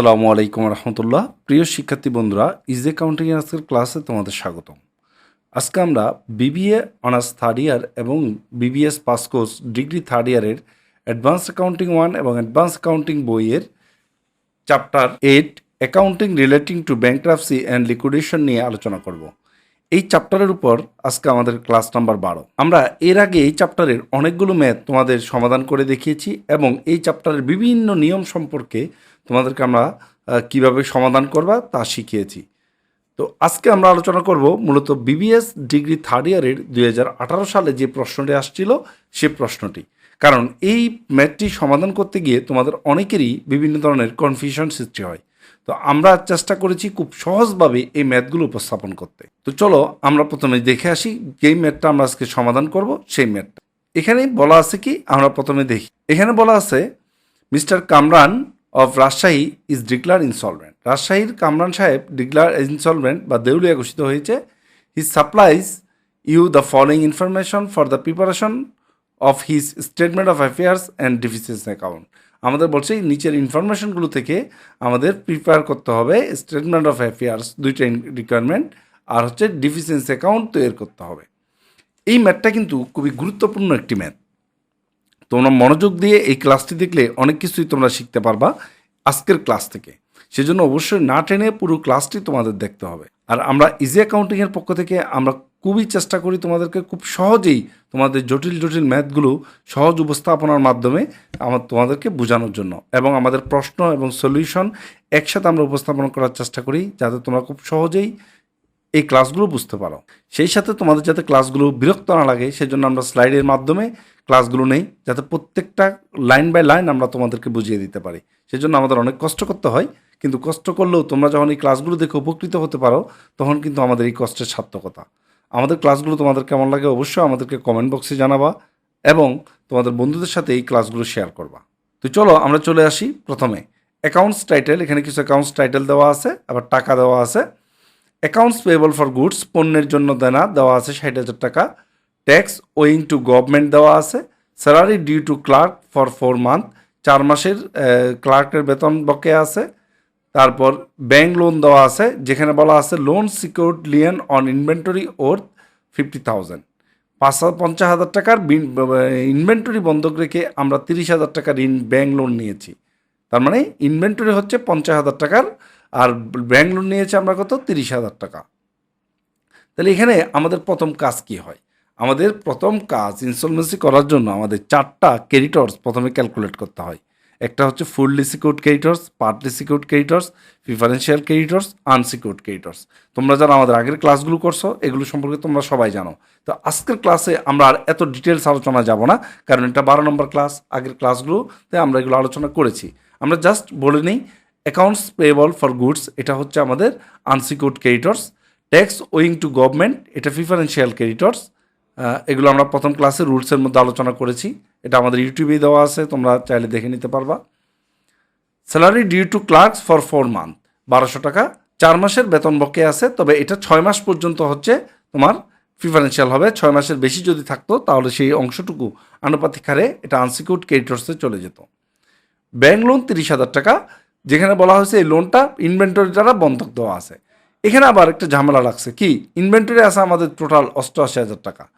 আসসালামু আলাইকুম রহমতুল্লাহ। প্রিয় শিক্ষার্থী বন্ধুরা ইজ কাউন্টিং আজকের ক্লাসে তোমাদের স্বাগতম। আজকে আমরা বিবিএ অনার্স থার্ড ইয়ার এবং BBS pass course degree third ইয়ারের অ্যাডভান্স অ্যাকাউন্টিং ওয়ান এবং অ্যাডভান্স অ্যাকাউন্টিং বইয়ের chapter eight accounting relating to bankruptcy and liquidation নিয়ে আলোচনা করব। এই চ্যাপ্টারের উপর আজকে আমাদের ক্লাস নাম্বার বারো। আমরা এর আগে এই চ্যাপ্টারের অনেকগুলো ম্যাথ তোমাদের সমাধান করে দেখিয়েছি এবং এই চ্যাপ্টারের বিভিন্ন নিয়ম সম্পর্কে তোমাদেরকে আমরা কীভাবে সমাধান করবা তা শিখিয়েছি। তো আজকে আমরা আলোচনা করব মূলত বিবিএস ডিগ্রি থার্ড ইয়ারের দুই হাজার আঠারো সালে যে প্রশ্নটি আসছিল, সে প্রশ্নটি। কারণ এই ম্যাথটি সমাধান করতে গিয়ে তোমাদের অনেকেরই বিভিন্ন ধরনের কনফিউশন সৃষ্টি হয়। তো আমরা চেষ্টা করেছি খুব সহজভাবে এই ম্যাথগুলো উপস্থাপন করতে। তো চলো আমরা প্রথমে দেখে আসি যেই ম্যাথটা আমরা আজকে সমাধান করব, সেই ম্যাথটা। এখানে বলা আছে কি, আমরা প্রথমে দেখি। এখানে বলা আছে, mister Kamran of Rajshahi is declare insolvent রাজশাহীর কামরান সাহেব ডিক্লার ইনসলভেন্ট বা দেউলিয়া ঘোষিত হয়েছে। He supplies you the following information for the preparation of his statement of affairs and deficiency account আমাদের বলছে নিচের ইনফরমেশনগুলো থেকে আমাদের প্রিপেয়ার করতে হবে স্টেটমেন্ট অফ অ্যাফেয়ার্স দুইটা রিকোয়ারমেন্ট আর হচ্ছে ডিফিসিয়েন্স অ্যাকাউন্ট তৈরি করতে হবে। এই ম্যাথটা কিন্তু খুবই গুরুত্বপূর্ণ একটি ম্যাথ তোমরা মনোযোগ দিয়ে এই ক্লাসটি দেখলে অনেক কিছুই তোমরা শিখতে পারবা আজকের ক্লাস থেকে। সেজন্য অবশ্যই না টেনে পুরো ক্লাসটি তোমাদের দেখতে হবে। আর আমরা ইজি অ্যাকাউন্টিংয়ের পক্ষ থেকে আমরা খুবই চেষ্টা করি তোমাদেরকে খুব সহজেই তোমাদের জটিল জটিল ম্যাথগুলো সহজ উপস্থাপনার মাধ্যমে আমার তোমাদেরকে বোঝানোর জন্য এবং আমাদের প্রশ্ন এবং সলিউশন একসাথে আমরা উপস্থাপন করার চেষ্টা করি যাতে তোমরা খুব সহজেই এই ক্লাসগুলো বুঝতে পারো। সেই সাথে তোমাদের যাতে ক্লাসগুলো বিরক্ত না লাগে, সেজন্য আমরা স্লাইডের মাধ্যমে ক্লাসগুলো নেই, যাতে প্রত্যেকটা লাইন বাই লাইন আমরা তোমাদেরকে বুঝিয়ে দিতে পারি। সেজন্য আমাদের অনেক কষ্ট করতে হয়, কিন্তু কষ্ট করলেও তোমরা যখন এই ক্লাসগুলো দেখে উপকৃত হতে পারো, তখন কিন্তু আমাদের এই কষ্টের সার্থকতা। আমাদের ক্লাসগুলো তোমাদের কেমন লাগে অবশ্যই আমাদেরকে কমেন্ট বক্সে জানাবা এবং তোমাদের বন্ধুদের সাথে এই ক্লাসগুলো শেয়ার করবা। তো চলো আমরা চলে আসি প্রথমে। অ্যাকাউন্টস টাইটেল এখানে কিছু অ্যাকাউন্টস টাইটেল দেওয়া আছে, আবার টাকা দেওয়া আছে। অ্যাকাউন্টস পেয়েবল ফর গুডস পণ্যের জন্য দেনা দেওয়া আছে ষাট হাজার টাকা। ট্যাক্স ওয়িং টু গভর্নমেন্ট দেওয়া আছে। Salary due to clerk for four month চার মাসের ক্লার্কের বেতন বকে আছে। তারপর ব্যাংক লোন দেওয়া আছে, যেখানে বলা আছে loan secured lien on inventory or fifty thousand পাঁচ পঞ্চাশ হাজার টাকার ইনভেন্টরি বন্ধক রেখে আমরা তিরিশ হাজার টাকার ঋণ ব্যাংক লোন নিয়েছি। তার মানে ইনভেন্টরি হচ্ছে পঞ্চাশ হাজার টাকার আর ব্যাংক লোন নিয়েছে আমরা কত? তিরিশ হাজার টাকা। তাহলে এখানে আমাদের প্রথম কাজ কি হয়? আমাদের প্রথম কাজ ইনস্টলমেন্সি করার জন্য আমাদের চারটা ক্রেডিটর্স প্রথমে ক্যালকুলেট করতে হয়। একটা হচ্ছে fully secured creditors partly secured creditors preferential creditors unsecured creditors তোমরা যারা আমাদের আগের ক্লাসগুলো করছ, এগুলো সম্পর্কে তোমরা সবাই জানো। তো আজকের ক্লাসে আমরা আর এত ডিটেলস আলোচনা যাব না, কারণ এটা বারো নম্বর ক্লাস আগের ক্লাসগুলোতে আমরা এগুলো আলোচনা করেছি। আমরা জাস্ট বলে নিই অ্যাকাউন্টস পেয়েবল ফর গুডস এটা হচ্ছে আমাদের unsecured creditors tax owing to government এটা প্রিফারেন্সিয়াল ক্রেডিটর্স এগুলো আমরা প্রথম ক্লাসে রুলসের মধ্যে আলোচনা করেছি, এটা আমাদের ইউটিউবেই দেওয়া আছে, তোমরা চাইলে দেখে নিতে পারবা। Salary due to clerks for four month বারোশো টাকা, চার মাসের বেতন বকে আছে, তবে এটা ছয় মাস পর্যন্ত হচ্ছে তোমার প্রিফারেন্সিয়াল হবে, ছয় মাসের বেশি যদি থাকতো, তাহলে সেই অংশটুকু আনুপাতিক হারে এটা আনসিকিউর্ড ক্রেডিটর্সে চলে যেত। ব্যাংক লোন তিরিশ হাজার টাকা যেখানে বলা হয়েছে এই লোনটা ইনভেন্টরি দ্বারা বন্ধক দেওয়া আছে। এখানে আবার একটা ঝামেলা লাগছে। কি? ইনভেন্টরি আছে আমাদের টোটাল অষ্টআশি হাজার টাকা।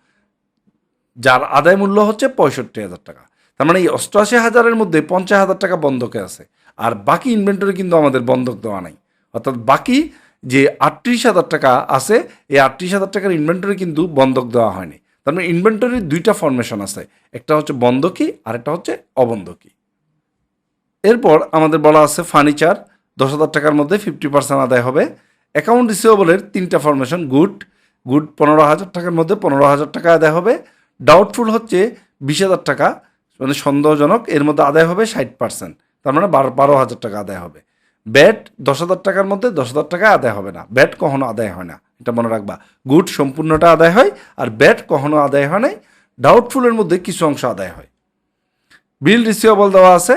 যার আদায় মূল্য হচ্ছে পঁয়ষট্টি হাজার টাকা। তার মানে এই অষ্টআশি হাজারের মধ্যে পঞ্চাশ হাজার টাকা বন্ধকে আছে। আর বাকি ইনভেন্টরি কিন্তু আমাদের বন্ধক দেওয়া নাই। অর্থাৎ বাকি যে আটত্রিশ হাজার টাকা আছে, এই আটত্রিশ হাজার টাকার ইনভেন্টরি কিন্তু বন্ধক দেওয়া হয়নি। তার মানে ইনভেন্টরির দুইটা ফরমেশন আছে। একটা হচ্ছে বন্ধকি আর একটা হচ্ছে অবন্ধকি। এরপর আমাদের বলা আছে ফার্নিচার দশ হাজার টাকার মধ্যে ফিফটি পার্সেন্ট আদায় হবে। অ্যাকাউন্ট রিসিভেবলের তিনটা ফরমেশন গুড গুড পনেরো হাজার টাকার মধ্যে পনেরো হাজার টাকা আদায় হবে। ডাউটফুল হচ্ছে বিশ হাজার টাকা মানে সন্দেহজনক, এর মধ্যে আদায় হবে ষাট পার্সেন্ট তার মানে বারো বারো হাজার টাকা আদায় হবে। ব্যাট দশ হাজার টাকার মধ্যে দশ হাজার টাকা আদায় হবে না। ব্যাট কখনো আদায় হয় না, এটা মনে রাখবা। গুড সম্পূর্ণটা আদায় হয়, আর ব্যাট কখনো আদায় হয় নাই। ডাউটফুলের মধ্যে কিছু অংশ আদায় হয়। বিল রিসিভেবল দেওয়া আছে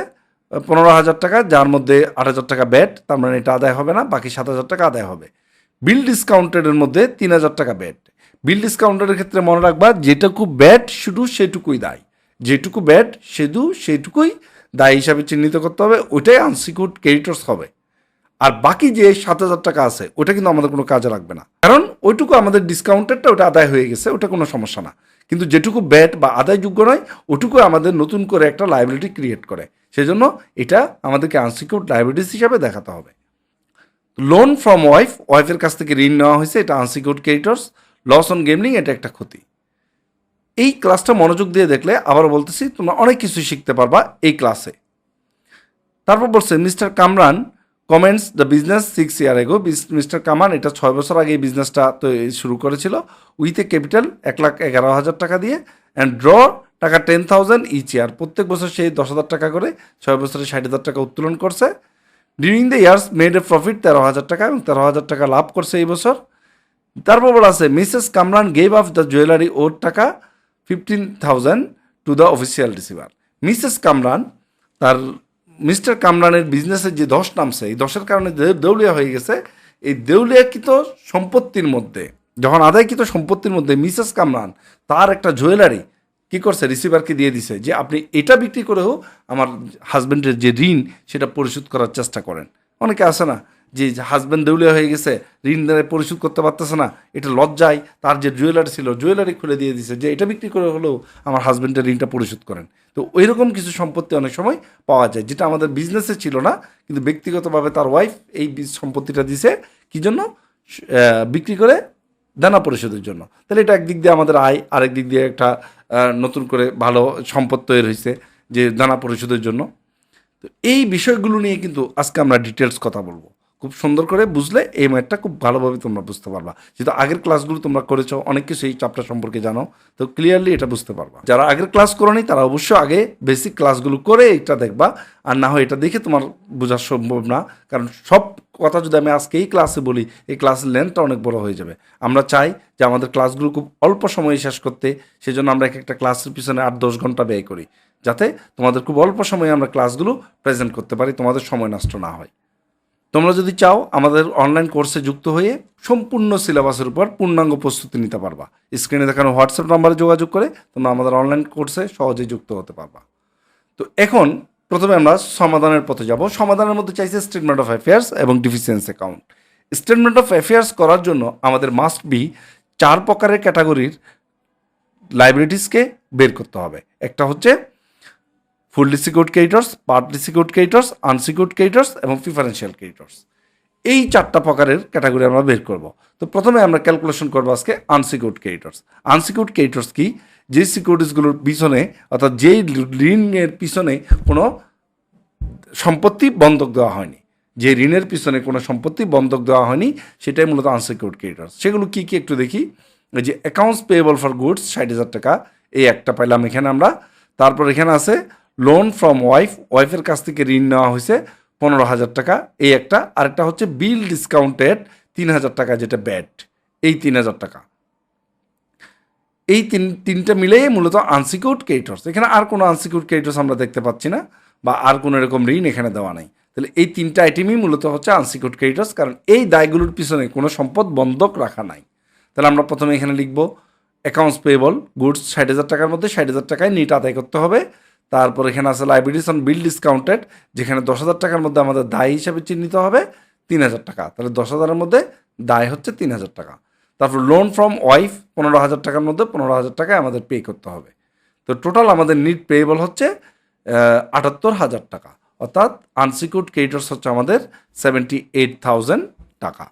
পনেরো হাজার টাকা, যার মধ্যে আট হাজার টাকা ব্যাট, তার মানে এটা আদায় হবে না, বাকি সাত হাজার টাকা আদায় হবে। বিল ডিসকাউন্টেডের মধ্যে তিন হাজার টাকা ব্যাট। বিল ডিসকাউন্টের ক্ষেত্রে মনে রাখবা, যেটুকু ব্যাট শুধু সেটুকুই দায়। যেটুকু ব্যাট শুধু সেটুকুই দায় হিসাবে চিহ্নিত করতে হবে, ওইটাই আনসিকিউরড ক্রেডিটর্স হবে। আর বাকি যে সাত হাজার টাকা আছে ওটা কিন্তু আমাদের কোনো কাজে লাগবে না। কারণ ওইটুকু আমাদের ডিসকাউন্টেডটা ওটা আদায় হয়ে গেছে ওটা কোনো সমস্যা না। কিন্তু যেটুকু ব্যাট বা আদায়যোগ্য নয় ওটুকু আমাদের নতুন করে একটা লাইবিলিটি ক্রিয়েট করে। সেজন্য এটা আমাদেরকে আনসিকিউর্ড লাইবিলিটিস হিসাবে দেখাতে হবে। লোন ফ্রম ওয়াইফ ওয়াইফের কাছ থেকে ঋণ নেওয়া হয়েছে, এটা unsecured creditors loss on gambling এটা একটা ক্ষতি। এই ক্লাসটা মনোযোগ দিয়ে দেখলে আবার বলতেছি, তোমরা অনেক কিছু শিখতে পারবা এই ক্লাসে তারপর বলছে mister Kamran comments the business six year ago mister Kamran এটা ছয় বছর আগে এই বিজনেসটা তো শুরু করেছিল উইথ এ ক্যাপিটাল এক লাখ এগারো হাজার টাকা দিয়ে অ্যান্ড ড্র টাকা টেন থাউজেন্ড ইচ ইয়ার প্রত্যেক বছর সেই দশ হাজার টাকা করে ছয় বছরে ষাট হাজার টাকা উত্তোলন করছে। During the years made a profit তেরো হাজার টাকা এবং তেরো হাজার টাকা লাভ করছে এই বছর। তারপর বলা আছে, Mrs Kamran gave of the jewellery or টাকা fifteen thousand to the official receiver Mrs Kamran, তার মিস্টার কামরানের বিজনেসের যে দশ নামছে, এই দশের কারণে দেউলিয়া হয়ে গেছে। এই দেউলিয়াকৃত সম্পত্তির মধ্যে, যখন আদায়কৃত সম্পত্তির মধ্যে মিসেস কামরান তার একটা জুয়েলারি কি করছে? রিসিভারকে দিয়ে দিছে যে, আপনি এটা বিক্রি করেও আমার হাজব্যান্ডের যে ঋণ, সেটা পরিশোধ করার চেষ্টা করেন। অনেকে আসে না, যে হাজব্যান্ড দেউলিয়া হয়ে গেছে, ঋণ পরিশোধ করতে পারতেছে না, এটা লজ্জায় তার যে জুয়েলারি ছিল জুয়েলারি খুলে দিয়ে দিছে যে, এটা বিক্রি করে হলেও আমার হাজব্যান্ডের ঋণটা পরিশোধ করেন। তো ওই রকম কিছু সম্পত্তি অনেক সময় পাওয়া যায়, যেটা আমাদের বিজনেসে ছিল না, কিন্তু ব্যক্তিগতভাবে তার ওয়াইফ এই সম্পত্তিটা দিছে, কি জন্য? বিক্রি করে দানা পরিশোধের জন্য। তাহলে এটা একদিক দিয়ে আমাদের আয়, আরেক দিক দিয়ে একটা নতুন করে ভালো সম্পদ তৈরি হয়েছে যে দানা পরিশোধের জন্য। তো এই বিষয়গুলো নিয়ে কিন্তু আজকে আমরা ডিটেলস কথা বলব। খুব সুন্দর করে বুঝলে এই ম্যাথটা খুব ভালোভাবে তোমরা বুঝতে পারবা। যেহেতু আগের ক্লাসগুলো তোমরা করেছ, অনেক কিছু এই চ্যাপ্টার সম্পর্কে জানো, তো ক্লিয়ারলি এটা বুঝতে পারবা। যারা আগের ক্লাস করোনি, তারা অবশ্যই আগে বেসিক ক্লাসগুলো করে এটা দেখবা, আর না হয় এটা দেখে তোমার বোঝা সম্ভব না, কারণ সব কথা যদি আমি আজকে এই ক্লাসে বলি, এই ক্লাসের লেন্থটা অনেক বড় হয়ে যাবে। আমরা চাই যে আমাদের ক্লাসগুলো খুব অল্প সময়ে শেষ করতে, সেজন্য আমরা এক একটা ক্লাসের পিছনে আট দশ ঘণ্টা ব্যয় করি, যাতে তোমাদের খুব অল্প সময়ে আমরা ক্লাসগুলো প্রেজেন্ট করতে পারি, তোমাদের সময় নষ্ট না হয়। তোমরা যদি চাও, আমাদের অনলাইন কোর্সে যুক্ত হয়ে সম্পূর্ণ সিলেবাসের উপর পূর্ণাঙ্গ প্রস্তুতি নিতে পারবা। স্ক্রিনে দেখানো হোয়াটসঅ্যাপ নাম্বারে যোগাযোগ করে তোমরা আমাদের অনলাইন কোর্সে সহজেই যুক্ত হতে পারবা। তো এখন প্রথমে আমরা সমাধানের পথে যাব। সমাধানের মধ্যে চাইছে স্টেটমেন্ট অফ অ্যাফেয়ার্স এবং deficiency account statement of affairs করার জন্য আমাদের মাস্ট বি চার প্রকারের ক্যাটাগরির লাইবিলিটিসকে বের করতে হবে। একটা হচ্ছে fully secured creditors partly secured creditors unsecured creditors এবং প্রিফারেন্সিয়াল ক্রেডিটর্স এই চারটা প্রকারের ক্যাটাগরি আমরা বের করব। তো প্রথমে আমরা ক্যালকুলেশন করব আজকে আনসিকিউড ক্রেডিটর্স আনসিকিউড ক্রেডিটর্স কি? যে সিকিউরিটিসগুলোর পিছনে অর্থাৎ যেই ঋণের পিছনে কোনো সম্পত্তি বন্ধক দেওয়া হয়নি, যে ঋণের পিছনে কোনো সম্পত্তি বন্ধক দেওয়া হয়নি, সেটাই মূলত আনসিকিউর্ড ক্রেডিটর্স সেগুলো কী কী একটু দেখি। যে অ্যাকাউন্টস পেয়েবল ফর গুডস ষাট হাজার টাকা, এই একটা পাইলাম এখানে আমরা। তারপর এখানে আছে লোন ফ্রম ওয়াইফ ওয়াইফের কাছ থেকে ঋণ নেওয়া হয়েছে পনেরো হাজার টাকা। এই একটা। আরেকটা হচ্ছে বিল ডিসকাউন্টেড তিন হাজার টাকা, যেটা ব্যাট এই তিন হাজার টাকা। এই তিন, তিনটা মিলেই মূলত আনসিকিউর্ড ক্রেডিটর্স এখানে আর কোনো আনসিকিউর্ড ক্রেডিটর্স আমরা দেখতে পাচ্ছি না বা আর কোনো এরকম ঋণ এখানে দেওয়া নাই। তাহলে এই তিনটা আইটেমই মূলত হচ্ছে আনসিকিউর্ড ক্রেডিটর্স কারণ এই দায়গুলোর পিছনে কোনো সম্পদ বন্ধক রাখা নাই। তাহলে আমরা প্রথমে এখানে লিখব অ্যাকাউন্টস পেয়েবল গুডস ষাট হাজার টাকার মধ্যে ষাট হাজার টাকায় নিট আদায় করতে হবে। তারপর এখানে আছে লাইবিলিটিস অন বিল ডিসকাউন্টেড যেখানে দশ হাজার টাকার মধ্যে আমাদের দায় হিসাবে চিহ্নিত হবে তিন হাজার টাকা। তাহলে দশ হাজারের মধ্যে দায় হচ্ছে তিন হাজার টাকা। তারপর লোন ফ্রম ওয়াইফ পনেরো হাজার টাকার মধ্যে পনেরো হাজার টাকায় আমাদের পে করতে হবে। তো টোটাল আমাদের নিট পেয়েবল হচ্ছে আটাত্তর হাজার টাকা। অর্থাৎ আনসিকিউর্ড ক্রেডিটর্স হচ্ছে আমাদের সেভেন্টি এইট থাউজেন্ড টাকা।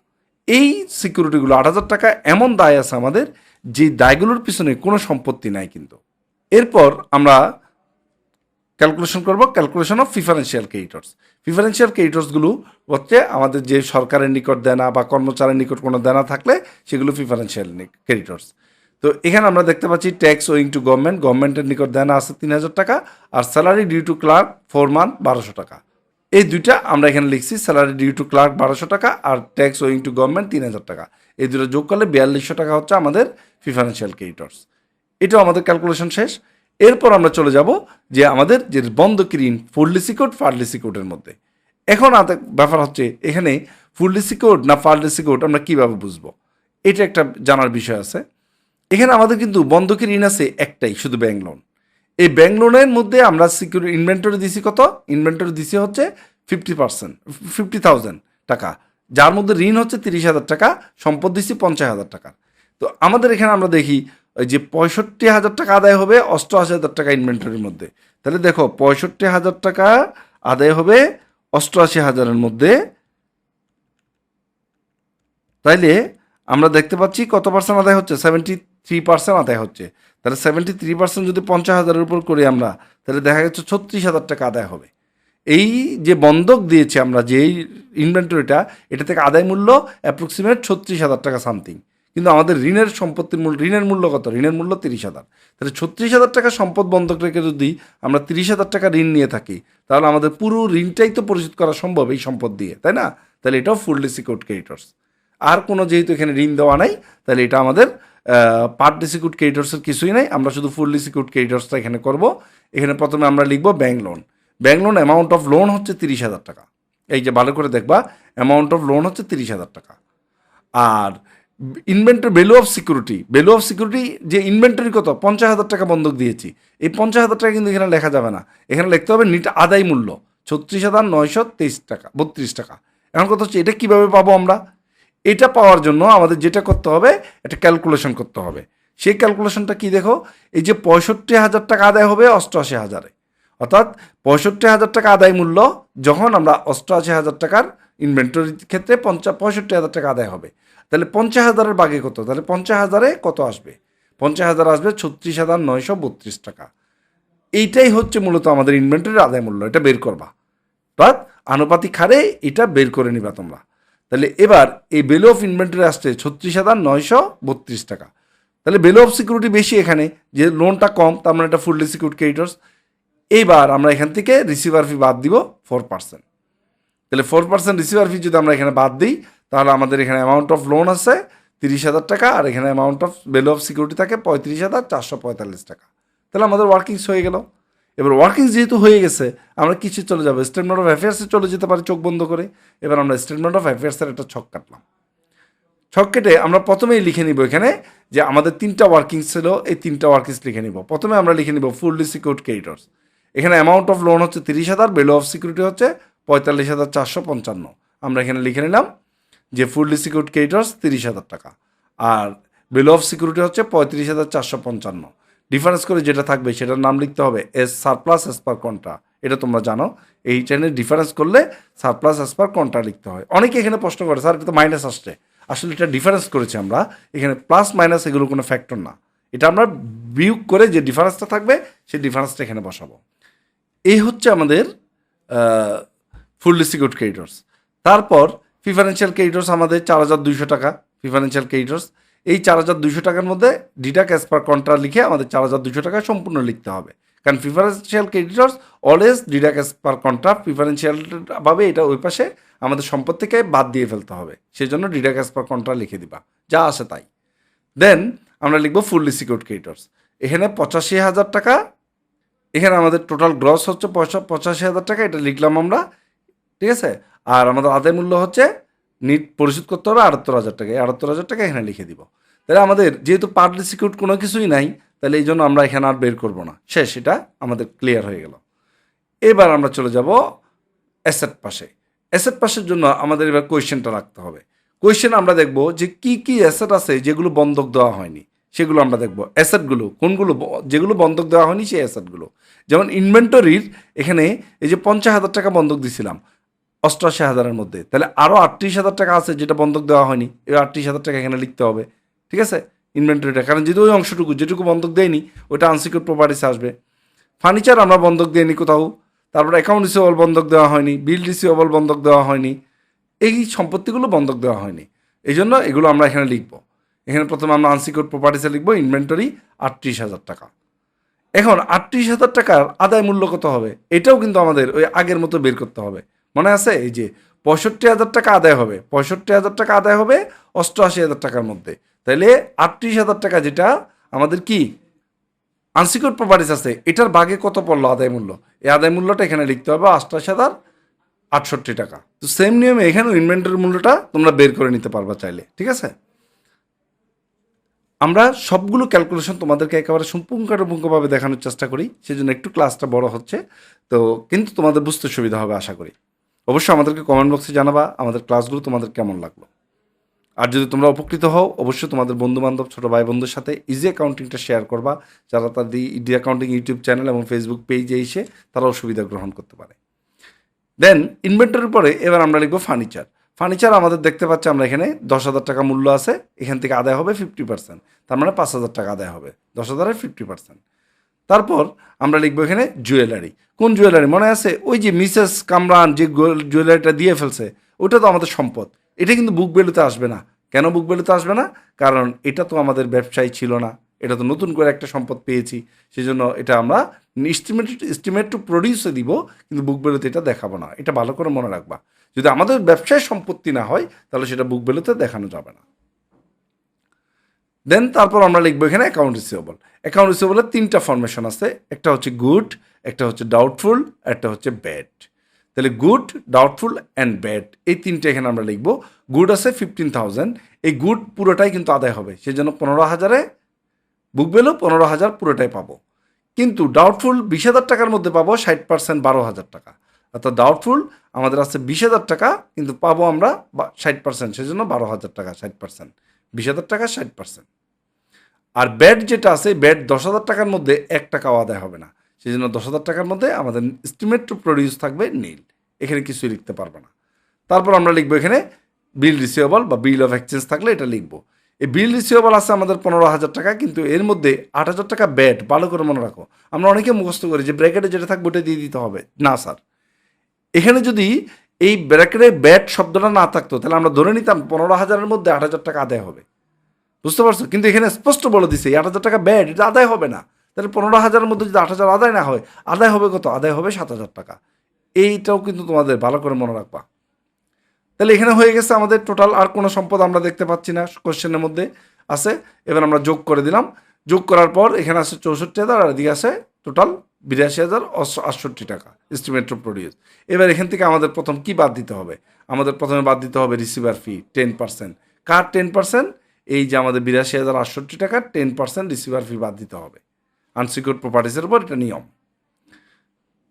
এই সিকিউরিটিগুলো আট হাজার টাকা, এমন দায় আছে আমাদের যে দায়গুলোর পিছনে কোনো সম্পত্তি নাই কিন্তু। এরপর আমরা ক্যালকুলেশন করব calculation of preferential creditors preferential ক্রেডিটর্সগুলো হচ্ছে আমাদের যে সরকারের নিকট দেনা বা কর্মচারীর নিকট কোনো দেনা থাকলে সেগুলো প্রিফারেন্সিয়াল ক্রেডিটর্স তো এখানে আমরা দেখতে পাচ্ছি ট্যাক্স ওয়িং টু গভর্নমেন্ট গভর্নমেন্টের নিকট দেনা আছে তিন হাজার টাকা আর salary due to clerk four month বারোশো টাকা। এই দুইটা আমরা এখানে লিখছি স্যালারি ডিউ টু ক্লার্ক বারোশো টাকা আর ট্যাক্স ওয়িং টু গভর্নমেন্ট তিন হাজার টাকা। এই দুটো যোগ করলে বিয়াল্লিশশো টাকা হচ্ছে আমাদের প্রিফারেন্সিয়াল ক্রেডিটর্স এটাও আমাদের ক্যালকুলেশন শেষ। এরপর আমরা চলে যাব যে আমাদের যে বন্ধক ঋণ ফুললি সিকিউড ফার্লি সিকিউডের মধ্যে। এখন ব্যাপার হচ্ছে, এখানে ফুললি সিকিউড না ফার্লি সিকিউড আমরা কীভাবে বুঝব? এটা একটা জানার বিষয় আছে। এখানে আমাদের কিন্তু বন্ধকি ঋণ আছে একটাই, শুধু ব্যাংক লোন এই ব্যাংক লোনের মধ্যে আমরা সিকিউর ইনভেন্টরি দিছি কত? ইনভেন্টরি দিছি হচ্ছে ফিফটি পার্সেন্ট, ফিফটি থাউজেন্ড টাকা। যার মধ্যে ঋণ হচ্ছে তিরিশ হাজার টাকা, সম্পদ দিচ্ছি পঞ্চাশ হাজার টাকা তো আমাদের এখানে আমরা দেখি ওই যে পঁয়ষট্টি হাজার টাকা আদায় হবে অষ্টআশি হাজার টাকা ইনভেন্টরির মধ্যে। তাহলে দেখো, পঁয়ষট্টি হাজার টাকা আদায় হবে অষ্টআশি হাজারের মধ্যে। তাইলে আমরা দেখতে পাচ্ছি কত পার্সেন্ট আদায় হচ্ছে? সেভেন্টি থ্রি পার্সেন্ট আদায় হচ্ছে। তাহলে সেভেন্টি থ্রি পার্সেন্ট যদি পঞ্চাশ হাজারের উপর করি আমরা, তাহলে দেখা যাচ্ছে ছত্রিশ হাজার টাকা আদায় হবে। এই যে বন্ধক দিয়েছে আমরা, যেই ইনভেন্টরিটা এটা থেকে আদায় মূল্য অ্যাপ্রক্সিমেট ছত্রিশ হাজার টাকা সামথিং কিন্তু আমাদের ঋণের সম্পত্তির মূল্য, ঋণের মূল্য কত? ঋণের মূল্য তিরিশ হাজার। তাহলে ছত্রিশ হাজার টাকা সম্পদ বন্ধক রেখে যদি আমরা তিরিশ হাজার টাকা ঋণ নিয়ে থাকি, তাহলে আমাদের পুরো ঋণটাই তো পরিশোধ করা সম্ভব এই সম্পদ দিয়ে, তাই না? তাহলে এটাও ফুললি সিকিউর ক্রেডিটর্স আর কোনো যেহেতু এখানে ঋণ দেওয়া নাই, তাহলে এটা আমাদের পার্ট ডিসিকিউট ক্রেডিটর্সের কিছুই নাই। আমরা শুধু ফুললি সিকিউর ক্রেডিটর্সটা এখানে করব। এখানে প্রথমে আমরা লিখব bank loan bank loan amount of loan হচ্ছে তিরিশ হাজার টাকা। এই যে ভালো করে দেখবা অ্যামাউন্ট অফ লোন হচ্ছে তিরিশ হাজার টাকা। আর inventory value of security value of security যে ইনভেন্টরি কত? পঞ্চাশ হাজার টাকা বন্ধক দিয়েছি। এই পঞ্চাশ হাজার টাকা কিন্তু এখানে লেখা যাবে না। এখানে লিখতে হবে নিট আদায় মূল্য। ছত্রিশ হাজার নয়শো তেইশ টাকা, বত্রিশ টাকা। এখন কথা হচ্ছে, এটা কীভাবে পাবো আমরা? এটা পাওয়ার জন্য আমাদের যেটা করতে হবে, একটা ক্যালকুলেশন করতে হবে। সেই ক্যালকুলেশনটা কি দেখো? এই যে পঁয়ষট্টি হাজার টাকা আদায় হবে অষ্টআশি হাজারে। অর্থাৎ পঁয়ষট্টি হাজার টাকা আদায় মূল্য যখন আমরা অষ্টআশি হাজার টাকার ইনভেন্টরির ক্ষেত্রে পঞ্চা, পঁয়ষট্টি হাজার টাকা আদায় হবে। তাহলে পঞ্চাশ হাজারের বাগে কত? তাহলে পঞ্চাশ হাজারে কত আসবে? পঞ্চাশ হাজার আসবে ছত্রিশ হাজার নয়শো বত্রিশ টাকা। এইটাই হচ্ছে মূলত আমাদের ইনভেন্টরির আদায় মূল্য, এটা বের করবা। বাট আনুপাতিক হারে এটা বের করে নিবা তোমরা। তাহলে এবার এই বেলো অফ ইনভেন্টরি আসছে ছত্রিশ হাজার নয়শো বত্রিশ টাকা। তাহলে বেলো অফ সিকিউরিটি বেশি এখানে, যে লোনটা কম, তার মানে এটা ফুললি সিকিউরিটি ক্রেডিটর্স এইবার আমরা এখান থেকে রিসিভার ফি বাদ দিব ফোর পার্সেন্ট তাহলে ফোর পার্সেন্ট রিসিভার ফি যদি আমরা এখানে বাদ দিই তাহলে আমাদের এখানে অ্যামাউন্ট অফ লোন আছে, তিরিশ হাজার টাকা, আর এখানে amount of value of security থাকে পঁয়ত্রিশ হাজার চারশো পঁয়তাল্লিশ টাকা। তাহলে আমাদের ওয়ার্কিংস হয়ে গেল। এবার ওয়ার্কিংস যেহেতু হয়ে গেছে, আমরা কিছু চলে যাব। স্টেটমেন্ট অফ অ্যাফেয়ার্সে চলে যেতে পারি চোখ বন্ধ করে। এবার আমরা স্টেটমেন্ট অফ অ্যাফেয়ার্সের একটা ছক কাটলাম। ছক কেটে আমরা প্রথমেই লিখে নিব এখানে যে আমাদের তিনটা ওয়ার্কিংস ছিল, এই তিনটা ওয়ার্কিংস লিখে নিব। প্রথমে আমরা লিখে নিব ফুললি সিকিউরড ক্রেডিটর্স এখানে অ্যামাউন্ট অফ লোন হচ্ছে তিরিশ হাজার বেলো অফ সিকিউরিটি হচ্ছে পঁয়তাল্লিশ হাজার চারশো পঞ্চান্ন। আমরা এখানে লিখে নিলাম যে ফুললি সিকিউরড ক্রেডিটর্স তিরিশ হাজার টাকা। আর বেলো অফ সিকিউরিটি হচ্ছে পঁয়ত্রিশ হাজার চারশো পঞ্চান্ন। ডিফারেন্স করে যেটা থাকবে সেটার নাম লিখতে হবে as surplus as per contra এটা তোমরা জানো, এই ট্রেনের ডিফারেন্স করলে সারপ্লাস এস পার কন্ট্রা লিখতে হয়। অনেকে এখানে প্রশ্ন করে, স্যার, এটা তো মাইনাস আসছে। আসলে এটা ডিফারেন্স করেছি আমরা। এখানে প্লাস মাইনাস এগুলো কোনো ফ্যাক্টর না। এটা আমরা বিয়োগ করে যে ডিফারেন্সটা থাকবে, সেই ডিফারেন্সটা এখানে বসাবো। এই হচ্ছে আমাদের ফুললি সিকিউরড ক্রেডিটর্স তারপর প্রিফারেন্সিয়াল ক্রেডিটর্স আমাদের চার হাজার দুইশো টাকা প্রিফারেন্সিয়াল ক্রেডিটর্স এই চার হাজার দুইশো টাকার মধ্যে ডিডাক অ্যাজ পার কন্ট্রা লিখে আমাদের চার হাজার দুইশো টাকা সম্পূর্ণ লিখতে হবে। কারণ preferential creditors always deduct as per contra preferential ভাবে এটা ওই পাশে আমাদের সম্পদ থেকে বাদ দিয়ে ফেলতে হবে। সেই জন্য ডিডাক অ্যাজ পার কন্ট্রা লিখে দিবা। যা আসে তাই। দেন আমরা লিখব ফুললি সিকিউরড ক্রেডিটর্স এখানে পঁচাশি হাজার টাকা, এখানে আমাদের টোটাল গ্রস হচ্ছে পঁচা- পঁচাশি হাজার টাকা, এটা লিখলাম আমরা। ঠিক আছে? আর আমাদের আদায় মূল্য হচ্ছে নিট পরিশোধ করতে হবে আটাত্তর হাজার টাকা। এই আটাত্তর হাজার টাকা এখানে লিখে দিব। তাহলে আমাদের যেহেতু পার্টলি সিকিউর কোনো কিছুই নাই, তাহলে এই জন্য আমরা এখানে আর বের করব না। শেষ, এটা আমাদের ক্লিয়ার হয়ে গেল। এবার আমরা চলে যাব অ্যাসেট পাশে। অ্যাসেট পাশের জন্য আমাদের এবার কোয়েশ্চেনটা রাখতে হবে। কোয়েশ্চেন আমরা দেখব যে কি কি অ্যাসেট আছে যেগুলো বন্ধক দেওয়া হয়নি। সেগুলো আমরা দেখব। অ্যাসেটগুলো, কোনগুলো যেগুলো বন্ধক দেওয়া হয়নি সেই অ্যাসেটগুলো। যেমন ইনভেন্টরির এখানে এই যে পঞ্চাশ হাজার টাকা বন্ধক দিছিলাম। অষ্টআশি হাজারের মধ্যে। তাহলে আরও আটত্রিশ হাজার টাকা আছে যেটা বন্ধক দেওয়া হয়নি। এই আটত্রিশ হাজার টাকা এখানে লিখতে হবে। ঠিক আছে? ইনভেন্টরিটা কারণ যেহেতু ওই অংশটুকু, যেটুকু বন্ধক দেয়নি ওটা আনসিকিউর প্রপার্টিসে আসবে। ফার্নিচার আমরা বন্ধক দেয়নি কোথাও। তারপর অ্যাকাউন্ট রিসিভেবল বন্ধক দেওয়া হয়নি। বিল রিসিভেবল বন্ধক দেওয়া হয়নি। এই সম্পত্তিগুলো বন্ধক দেওয়া হয়নি। এই জন্য এগুলো আমরা এখানে লিখব। এখানে প্রথমে আমরা আনসিকিউর প্রপার্টিসে লিখব ইনভেন্টরি আটত্রিশ হাজার টাকা। এখন আটত্রিশ হাজার টাকার আদায় মূল্য কত হবে? এটাও কিন্তু আমাদের ওই আগের মতো বের করতে হবে। মনে আছে? এই যে পঁয়ষট্টি হাজার টাকা আদায় হবে। পঁয়ষট্টি হাজার টাকা আদায় হবে অষ্টআশি হাজার টাকার মধ্যে। তাহলে আটত্রিশ হাজার টাকা যেটা আমাদের কি? আনসিকিউর প্রপার্টিস আছে। এটার ভাগে কত পড়ল আদায় মূল্য? এই আদায় মূল্যটা এখানে লিখতে হবে অষ্টআশি হাজার আটষট্টি টাকা। তো সেম নিয়মে এখানেও ইনভেন্টরি মূল্যটা তোমরা বের করে নিতে পারবা চাইলে। ঠিক আছে? আমরা সবগুলো ক্যালকুলেশন তোমাদেরকে একেবারে সম্পূর্ণভাবে দেখানোর চেষ্টা করি। সেজন্য একটু ক্লাসটা বড় হচ্ছে। তো কিন্তু তোমাদের বুঝতে সুবিধা হবে আশা করি। অবশ্যই আমাদেরকে কমেন্ট বক্সে জানাবা, আমাদের ক্লাসগুলো তোমাদের কেমন লাগল। আর যদি তোমরা উপকৃত হও, অবশ্যই তোমাদের বন্ধু বান্ধব ছোটো ভাই বন্ধুর সাথে ইজি অ্যাকাউন্টিংটা শেয়ার করবা, যারা তাদের ইডি অ্যাকাউন্টিং ইউটিউব চ্যানেল এবং ফেসবুক পেজে এসে তারাও সুবিধা গ্রহণ করতে পারে। দেন ইনভেন্টরির পরে এবার আমরা লিখব ফার্নিচার ফার্নিচার আমাদের দেখতে পাচ্ছি আমরা এখানে দশ হাজার টাকা মূল্য আছে, এখান থেকে আদায় হবে ফিফটি পার্সেন্ট তার মানে পাঁচ হাজার টাকা আদায় হবে, দশ হাজারের ফিফটি পার্সেন্ট তারপর আমরা লিখব এখানে জুয়েলারি কোন জুয়েলারি মনে আছে? ওই যে মিসেস কামরান যে জুয়েলারিটা দিয়ে ফেলছে, ওটা তো আমাদের সম্পদ। এটা কিন্তু বুক ভ্যালুতে আসবে না। কেন বুক ভ্যালুতে আসবে না? কারণ এটা তো আমাদের ব্যবসায় ছিল না। এটা তো নতুন করে একটা সম্পদ পেয়েছি। সেই জন্য এটা আমরা এস্টিমেট এস্টিমেট টু প্রডিউসে দিব, কিন্তু বুক ভ্যালুতে এটা দেখাবো না। এটা ভালো করে মনে রাখবা। যদি আমাদের ব্যবসায় সম্পত্তি না হয়, তাহলে সেটা বুক ভ্যালুতে দেখানো যাবে না। দেন তারপর আমরা লিখব এখানে অ্যাকাউন্ট রিসিভেবল অ্যাকাউন্ট রিসিভেবলের তিনটা ফরমেশন আছে। একটা হচ্ছে গুড একটা হচ্ছে ডাউটফুল একটা হচ্ছে ব্যাড তাহলে গুড ডাউটফুল অ্যান্ড ব্যাড এই তিনটে এখানে আমরা লিখব। গুড আছে ফিফটিন থাউজেন্ড এই গুড পুরোটাই কিন্তু আদায় হবে। সেই জন্য পনেরো হাজারে বুক ভ্যালু পনেরো হাজার পুরোটাই পাবো। কিন্তু ডাউটফুল বিশ হাজার টাকার মধ্যে পাবো ষাট পার্সেন্ট বারো হাজার টাকা। অর্থাৎ ডাউটফুল আমাদের আছে বিশ হাজার টাকা, কিন্তু পাবো আমরা ষাট পার্সেন্ট সেজন্য বারো হাজার টাকা, ষাট পার্সেন্ট বিশ হাজার টাকা, ষাট পার্সেন্ট আর ব্যাট যেটা আছে ব্যাট দশ হাজার টাকার মধ্যে এক টাকাও আদায় হবে না। সেই জন্য দশ হাজার টাকার মধ্যে আমাদের এস্টিমেট টু প্রডিউস থাকবে নীল। এখানে কিছুই লিখতে পারব না। তারপর আমরা লিখব এখানে বিল রিসিভেবল বা বিল অফ এক্সচেঞ্জ থাকলে এটা লিখব। এই বিল রিসিভেবল আছে আমাদের পনেরো হাজার টাকা, কিন্তু এর মধ্যে আট হাজার টাকা ব্যাট ভালো করে মনে রাখো। আমরা অনেকে মুখস্থ করি যে ব্র্যাকেটে যেটা থাকবে ওটা দিয়ে দিতে হবে। না স্যার এখানে যদি এই ব্র্যাকেটে ব্যাট শব্দটা না থাকতো, তাহলে আমরা ধরে নিতাম পনেরো হাজারের মধ্যে আট হাজার টাকা আদায় হবে। বুঝতে পারছ? কিন্তু এখানে স্পষ্ট বলে দিছে, এই আট হাজার টাকা ব্যাড, এটা আদায় হবে না। তাহলে পনেরো হাজারের মধ্যে যদি আট হাজার আদায় না হয়, আদায় হবে কত? আদায় হবে সাত হাজার টাকা। এইটাও কিন্তু তোমাদের ভালো করে মনে রাখবা। তাহলে এখানে হয়ে গেছে আমাদের টোটাল আর কোনো সম্পদ আমরা দেখতে পাচ্ছি না কোশ্চেনের মধ্যে আছে। এবার আমরা যোগ করে দিলাম। যোগ করার পর এখানে আছে চৌষট্টি হাজার, আর এদিকে আছে টোটাল বিরাশি হাজার আটষট্টি টাকা এস্টিমেট টু প্রডিউস এবার এখান থেকে আমাদের প্রথম কি বাদ দিতে হবে? আমাদের প্রথমে বাদ দিতে হবে রিসিভার ফি টেন পার্সেন্ট কার টেন পার্সেন্ট এই যে আমাদের বিরাশি হাজার আটষট্টি টাকা টেন পার্সেন্ট রিসিভার ফি বাদ দিতে হবে। আনসিকিউর প্রপার্টিসের উপর এটা নিয়ম।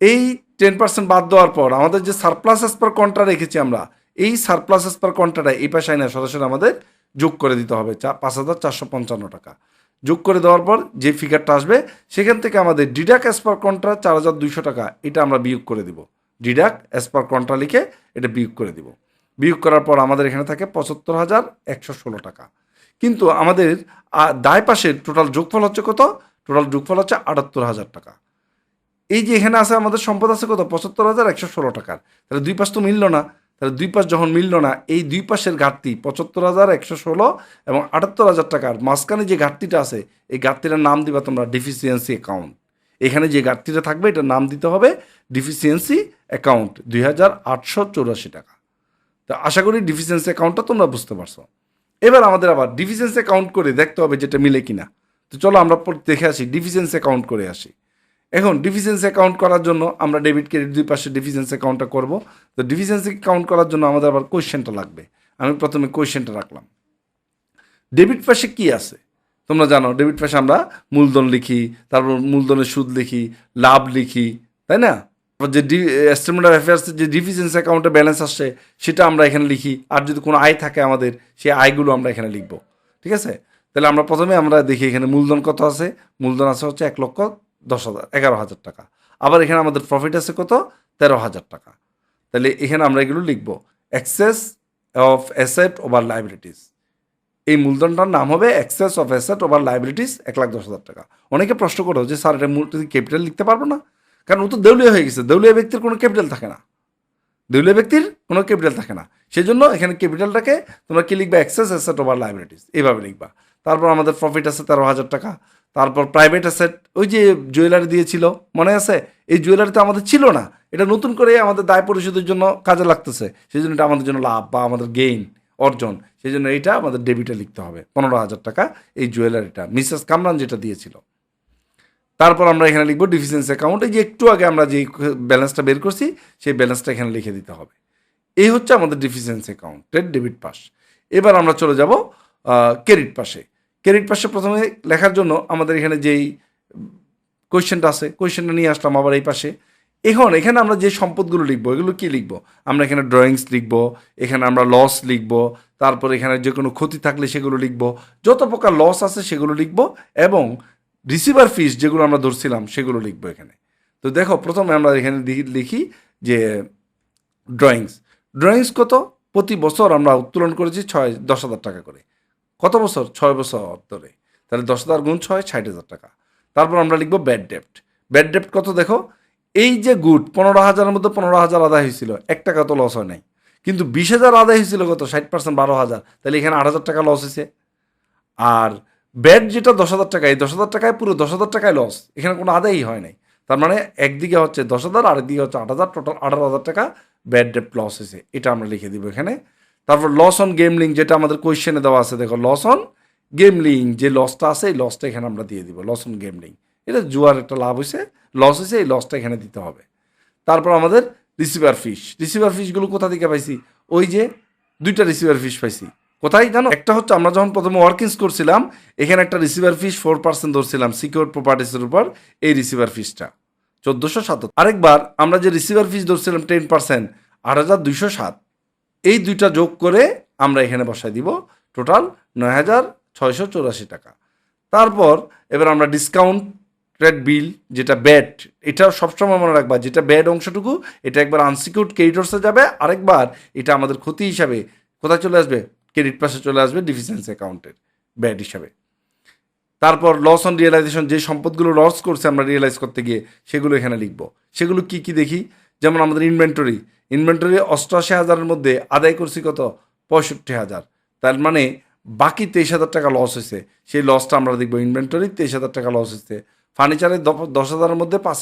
এই টেন পার্সেন্ট বাদ দেওয়ার পর আমাদের যে সারপ্লাস এস পার কন্ট্রা রেখেছি আমরা, এই সারপ্লাস এস পার কন্ট্রাটা এই পাশে না, সরাসরি আমাদের যোগ করে দিতে হবে চা পাঁচ হাজার চারশো পঞ্চান্ন টাকা। যোগ করে দেওয়ার পর যে ফিগারটা আসবে, সেখান থেকে আমাদের ডিডাক এস পার কন্ট্রা চার হাজার দুইশো টাকা, এটা আমরা বিয়োগ করে দিব। ডিডাক এস পার কন্ট্রা লিখে এটা বিয়োগ করে দিব। বিয়োগ করার পর আমাদের এখানে থাকে পঁচাত্তর হাজার একশো ষোলো টাকা। কিন্তু আমাদের দায় পাশের টোটাল যোগফল হচ্ছে কত? টোটাল যোগফল হচ্ছে আটাত্তর হাজার টাকা। এই যে এখানে আছে আমাদের সম্পদ আছে কত? পঁচাত্তর হাজার একশো ষোলো টাকার। তাহলে দুই পাশ তো মিললো না। তাহলে দুই পাশ যখন মিললো না, এই দুই পাশের ঘাটতি পঁচাত্তর হাজার একশো ষোলো এবং আটাত্তর হাজার টাকার মাঝখানে যে ঘাটতিটা আছে, এই ঘাটতিটার নাম দিবা তোমরা ডিফিসিয়েন্সি অ্যাকাউন্ট এখানে যে ঘাটতিটা থাকবে, এটার নাম দিতে হবে ডিফিসিয়েন্সি অ্যাকাউন্ট দুই হাজার আটশো চৌরাশি টাকা। তো আশা করি ডিফিসিয়েন্সি অ্যাকাউন্টটা তোমরা বুঝতে পারছ। এবার আমাদের আবার ডিফিসিয়েন্সি অ্যাকাউন্ট করে দেখতে হবে যেটা মিলে কিনা। তো চলো আমরা দেখে আসি ডিফিসিয়েন্সি অ্যাকাউন্ট করে আসি। এখন ডিফিসিয়েন্সি অ্যাকাউন্ট করার জন্য আমরা ডেবিট ক্রেডিট দুই পাশে ডিফিসিয়েন্সি অ্যাকাউন্টটা করব। তো ডিফিসিয়েন্সি অ্যাকাউন্ট করার জন্য আমাদের আবার কোয়েশ্চেনটা লাগবে। আমি প্রথমে কোয়েশ্চেনটা রাখলাম। ডেবিট পাশে কি আছে? তোমরা জানো ডেবিট পাশে আমরা মূলধন লিখি, তারপর মূলধনের সুদ লিখি, লাভ লিখি, তাই না? যে ডি এস্টিমেট অফ অ্যাফেয়ার্সের যে ডিফিসিয়েন্সি অ্যাকাউন্টে ব্যালেন্স আসছে, সেটা আমরা এখানে লিখি। আর যদি কোনো আয় থাকে আমাদের, সেই আয়গুলো আমরা এখানে লিখব। ঠিক আছে? তাহলে আমরা প্রথমে আমরা দেখি এখানে মূলধন কত আছে। মূলধন আছে হচ্ছে এক লক্ষ দশ হাজার, এগারো হাজার টাকা। আবার এখানে আমাদের প্রফিট আছে কত? তেরো হাজার টাকা। তাহলে এখানে আমরা এগুলো লিখব। Excess of asset over liabilities এই মূলধনটার নাম হবে excess of asset over liabilities এক লাখ দশ হাজার টাকা। অনেকে প্রশ্ন করো যে, স্যার, এটা মূল ক্যাপিটাল লিখতে পারব না? কারণ ও তো দেউলিয়া হয়ে গেছে, দেউলিয়া ব্যক্তির কোনো ক্যাপিটাল থাকে না। দেউলিয়া ব্যক্তির কোনো ক্যাপিটাল থাকে না। সেই জন্য এখানে ক্যাপিটালটাকে তোমরা কি লিখবা? এক্সেস অ্যাসেট ওভার লাইবিলিটিস এইভাবে লিখবা। তারপর আমাদের প্রফিট আছে তেরো হাজার টাকা, তারপর প্রাইভেট অ্যাসেট ওই যে জুয়েলারি দিয়েছিল, মনে আছে? এই জুয়েলারি তো আমাদের ছিল না। এটা নতুন করে আমাদের দায় পরিশোধের জন্য কাজে লাগতেছে। সেই জন্য এটা আমাদের জন্য লাভ বা আমাদের গেইন অর্জন। সেই জন্য এইটা আমাদের ডেবিটে লিখতে হবে। পনেরো হাজার টাকা এই জুয়েলারিটা মিসেস কামরান যেটা দিয়েছিল। তারপর আমরা এখানে লিখব ডিফিসিয়েন্সি অ্যাকাউন্টে যে একটু আগে আমরা যে ব্যালেন্সটা বের করছি, সেই ব্যালেন্সটা এখানে লিখে দিতে হবে। এই হচ্ছে আমাদের ডিফিসিয়েন্সি অ্যাকাউন্টের ডেবিট পাস। এবার আমরা চলে যাব ক্রেডিট পাশে ক্রেডিট পাশে প্রথমে লেখার জন্য আমাদের এখানে যেই কোয়েশ্চেনটা আছে কোয়েশ্চেনটা নিয়ে আসলাম আবার এই পাশে। এখন এখানে আমরা যে সম্পদগুলো লিখব, এগুলো কি লিখব? আমরা এখানে ড্রয়িংস লিখব, এখানে আমরা লস লিখব, তারপর এখানে যে কোনো ক্ষতি থাকলে সেগুলো লিখব, যত প্রকার লস আছে সেগুলো লিখব এবং রিসিভার ফিস যেগুলো আমরা ধরছিলাম, সেগুলো লিখব এখানে। তো দেখো, প্রথমে আমরা এখানে লিখি যে ড্রয়িংস ড্রয়িংস কত? প্রতি বছর আমরা উত্তোলন করেছি ছয়, দশ হাজার টাকা করে। কত বছর? ছয় বছর ধরে তাহলে দশ হাজার গুণ ছয়, ষাট হাজার টাকা। তারপর আমরা লিখব ব্যাড ডেপ্ট ব্যাড ডেপ্ট কত দেখো? এই যে গুড পনেরো হাজারের মধ্যে পনেরো হাজার আদায় হয়েছিল। এক টাকা তো লস হয় নাই। কিন্তু বিশ হাজার আদায় হয়েছিল কত? ষাট পার্সেন্ট বারো হাজার। তাহলে এখানে আট হাজার টাকা লস হয়েছে। আর ব্যাড যেটা দশ হাজার টাকায় দশ হাজার টাকায় পুরো দশ হাজার টাকায় লস এখানে কোনো আদায়ই হয় নাই। তার মানে একদিকে হচ্ছে দশ হাজার, আরেকদিকে হচ্ছে আট হাজার টোটাল আঠারো হাজার টাকা ব্যাড ডেপ লস হয়েছে। এটা আমরা লিখে দিব এখানে। তারপর লস অন গেমলিং যেটা আমাদের কোয়েশ্চেনে দেওয়া আছে, দেখো লস অন গেমলিং যে লসটা আছে, এই লসটা এখানে আমরা দিয়ে দিব লস অন গেমলিং এটা জুয়ার একটা লাভ হয়েছে লস হয়েছে, এই লসটা এখানে দিতে হবে। তারপর আমাদের রিসিভার ফিস রিসিভার ফিসগুলো কোথা থেকে পাইছি? ওই যে দুইটা রিসিভার ফিস পাইছি। কোথায় জানো? একটা হচ্ছে আমরা যখন প্রথমে ওয়ার্কিংস করছিলাম, এখানে একটা রিসিভার ফিস ফোর পার্সেন্ট ধরছিলাম সিকিউর প্রপার্টিসের উপর এই রিসিভার ফিসটা চোদ্দোশো সাতাত্তর আরেকবার আমরা যে রিসিভার ফিস ধরছিলাম টেন পার্সেন্ট আট হাজার দুইশো সাত। এই দুইটা যোগ করে আমরা এখানে বসাই দিব টোটাল নয় হাজার ছয়শো চৌরাশি টাকা। তারপর এবার আমরা ডিসকাউন্ট রেড বিল যেটা ব্যাট এটা সবসময় মনে রাখবা, যেটা ব্যাড অংশটুকু, এটা একবার আনসিকিউর্ড ক্রেডিটর্সে যাবে, আরেকবার এটা আমাদের ক্ষতি হিসাবে কোথায় চলে আসবে? ক্রেডিট পাশে চলে আসবে ডিফিসিয়েন্সি অ্যাকাউন্টের ব্যাড হিসাবে। তারপর লস অন রিয়েলাইজেশন যে সম্পদগুলো লস করছে আমরা রিয়েলাইজ করতে গিয়ে সেগুলো এখানে লিখব। সেগুলো কি কি দেখি? যেমন আমাদের ইনভেন্টরি ইনভেন্টরি অষ্টআশি হাজারের মধ্যে আদায় করছি কত? পঁয়ষট্টি হাজার। তার মানে বাকি তেইশ হাজার টাকা লস হয়েছে। সেই লসটা আমরা দেখব ইনভেন্টরি তেইশ হাজার টাকা লস হয়েছে। ফার্নিচারে দশ হাজারের মধ্যে পাঁচ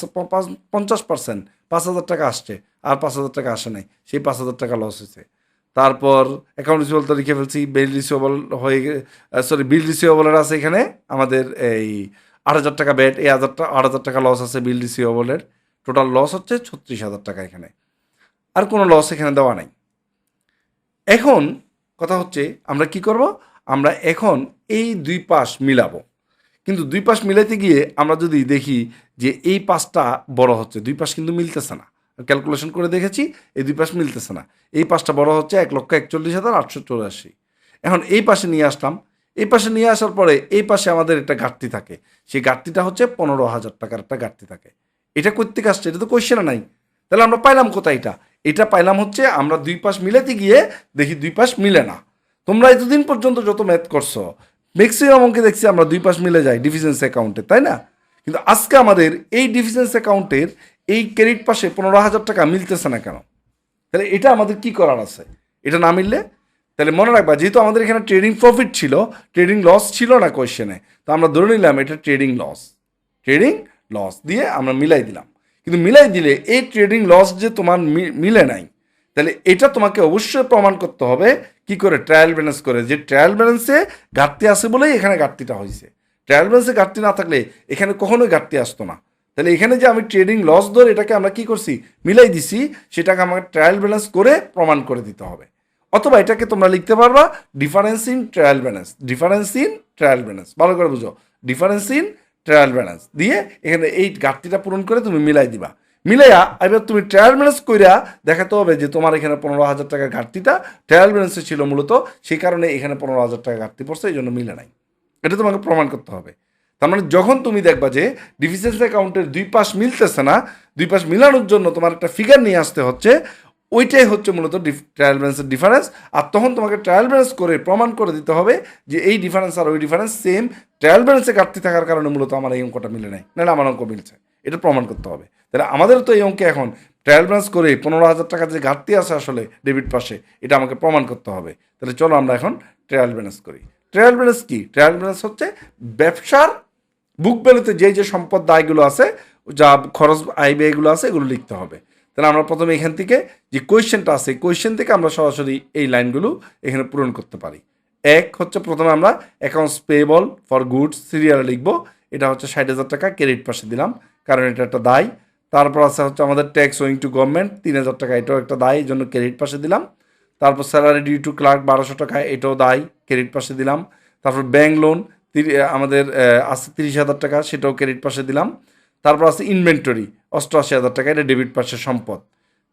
পঞ্চাশ পার্সেন্ট পাঁচ হাজার টাকা আসছে। আর পাঁচ হাজার টাকা আসে নাই। সেই পাঁচ হাজার টাকা লস হয়েছে। তারপর অ্যাকাউন্ট রিসিভেবল তো লিখে ফেলছি বিল রিসিভেবল হয়ে সরি বিল রিসিভেবলের আছে এখানে আমাদের এই আট হাজার টাকা ব্যাট এই হাজার আট হাজার টাকা লস আছে বিল রিসিভেবলের টোটাল লস হচ্ছে ছত্রিশ হাজার টাকা এখানে। আর কোনো লস এখানে দেওয়া নাই। এখন কথা হচ্ছে, আমরা কি করব? আমরা এখন এই দুই পাশ মিলাবো। কিন্তু দুই পাশ মিলাইতে গিয়ে আমরা যদি দেখি যে এই পাশটা বড় হচ্ছে, দুই পাশ কিন্তু মিলতেছে না। ক্যালকুলেশন করে দেখেছি, এই দুই পাশ মিলতেছে না। এই পাশটা বড় হচ্ছে এক লক্ষ একচল্লিশ হাজার আটশো চৌরাশি। এখন এই পাশে নিয়ে আসলাম। এই পাশে নিয়ে আসার পরে এই পাশে আমাদের একটা ঘাটতি থাকে। সেই ঘাটতিটা হচ্ছে পনেরো হাজার টাকার একটা ঘাটতি থাকে। এটা কোথেকে আসছে? এটা তো কোয়েশ্চেনে নাই। তাহলে আমরা পাইলাম কোথায় এটা? এটা পাইলাম হচ্ছে আমরা দুই পাশ মিলাতে গিয়ে দেখি দুই পাশ মিলে না। তোমরা এতদিন পর্যন্ত যত ম্যাথ করছ ম্যাক্সিমাম অঙ্কে দেখছি আমরা দুই পাশ মিলে যাই ডিফিসেন্স অ্যাকাউন্টে তাই না? কিন্তু আজকে আমাদের এই ডিফিসেন্স অ্যাকাউন্টের এই ক্রেডিট পাশে পনেরো হাজার টাকা মিলতেছে না কেন? তাহলে এটা আমাদের কি করার আছে? এটা না মিললে? তাহলে মনে রাখবা, যেহেতু আমাদের এখানে ট্রেডিং প্রফিট ছিল ট্রেডিং লস ছিল না কোয়েশ্চেনে তো আমরা ধরে নিলাম এটা ট্রেডিং লস ট্রেডিং লস দিয়ে আমরা মিলাই দিলাম। কিন্তু মিলাই দিলে এই ট্রেডিং লস যে তোমার মিলে নাই, তাহলে এটা তোমাকে অবশ্যই প্রমাণ করতে হবে কি করে ট্রায়াল ব্যালেন্স করে। যে ট্রায়াল ব্যালেন্সে ঘাটতি আছে বলেই এখানে ঘাটতিটা হয়েছে ট্রায়াল ব্যালেন্সে ঘাটতি না থাকলে এখানে কখনোই ঘাটতি আসতো না। তাহলে এখানে যে আমি ট্রেডিং লস ধরে এটাকে আমরা কি করছি? মিলাই দিছি, সেটাকে আমাকে ট্রায়াল ব্যালেন্স করে প্রমাণ করে দিতে হবে। অথবা এটাকে তোমরা লিখতে পারবা difference in trial balance difference in trial balance ভালো করে বুঝো। ডিফারেন্স ইন ট্রায়াল ব্যালেন্স দিয়ে এখানে এই ঘাটতিটা পূরণ করে তুমি মিলাই দিবা। মিলাইয়া এবার তুমি ট্রায়াল ব্যালেন্স কইরা দেখাতে হবে যে তোমার এখানে পনেরো হাজার টাকার ঘাটতিটা ট্রায়াল ব্যালেন্সে ছিল মূলত, সেই কারণে এখানে পনেরো হাজার টাকা ঘাটতি পড়ছে, এই জন্য মিলে নাই। এটা তোমাকে প্রমাণ করতে হবে। তার মানে যখন তুমি দেখবা যে ডিফিসেন্স অ্যাকাউন্টের দুই পাশ মিলতেছে না, দুই পাশ মিলানোর জন্য তোমার একটা ফিগার নিয়ে আসতে হচ্ছে, ওইটাই হচ্ছে মূলত ট্রায়াল ব্যালেন্সের ডিফারেন্স আর তখন তোমাকে ট্রায়াল ব্যালেন্স করে প্রমাণ করে দিতে হবে যে এই ডিফারেন্স আর ওই ডিফারেন্স সেম ট্রায়াল ব্যালেন্সে ঘাটতি থাকার কারণে মূলত আমার এই অঙ্কটা মিলে নাই। নাহলে আমার অঙ্ক মিলছে। এটা প্রমাণ করতে হবে। তাহলে আমাদের তো এই অঙ্কে এখন ট্রায়াল ব্যালেন্স করে পনেরো হাজার টাকা যে ঘাটতি আছে আসলে ডেবিট পাশে, এটা আমাকে প্রমাণ করতে হবে। তাহলে চলো আমরা এখন ট্রায়াল ব্যালেন্স করি। ট্রায়াল ব্যালেন্স কি? ট্রায়াল ব্যালেন্স হচ্ছে ব্যবসার বুক ভ্যালুতে যে যে সম্পদ দায়গুলো আছে, যা খরচ, আয় ব্যয়গুলো আছে, এগুলো লিখতে হবে। তাহলে আমরা প্রথমে এখান থেকে যে কোয়েশ্চেনটা আছে কোয়েশ্চেন থেকে আমরা সরাসরি এই লাইনগুলো এখানে পূরণ করতে পারি। এক হচ্ছে প্রথমে আমরা অ্যাকাউন্টস পেয়েবল ফর গুডস সিরিয়ালে লিখব। এটা হচ্ছে ষাট হাজার টাকা ক্রেডিট পাশে দিলাম, কারণ এটা একটা দায়। তারপর আছে হচ্ছে আমাদের ট্যাক্স ওয়িং টু গভর্নমেন্ট তিন হাজার টাকা, এটাও একটা দায়, এই জন্য ক্রেডিট পাশে দিলাম। তারপর স্যালারি ডিউ টু ক্লার্ক বারোশো টাকা, এটাও দায় ক্রেডিট পাশে দিলাম। তারপর ব্যাংক লোন আমাদের আছে তিরিশ হাজার টাকা, সেটাও ক্রেডিট পাশে দিলাম। তারপর আছে ইনভেন্টরি অষ্টআশি হাজার টাকা, এটা ডেবিট পাশে সম্পদ।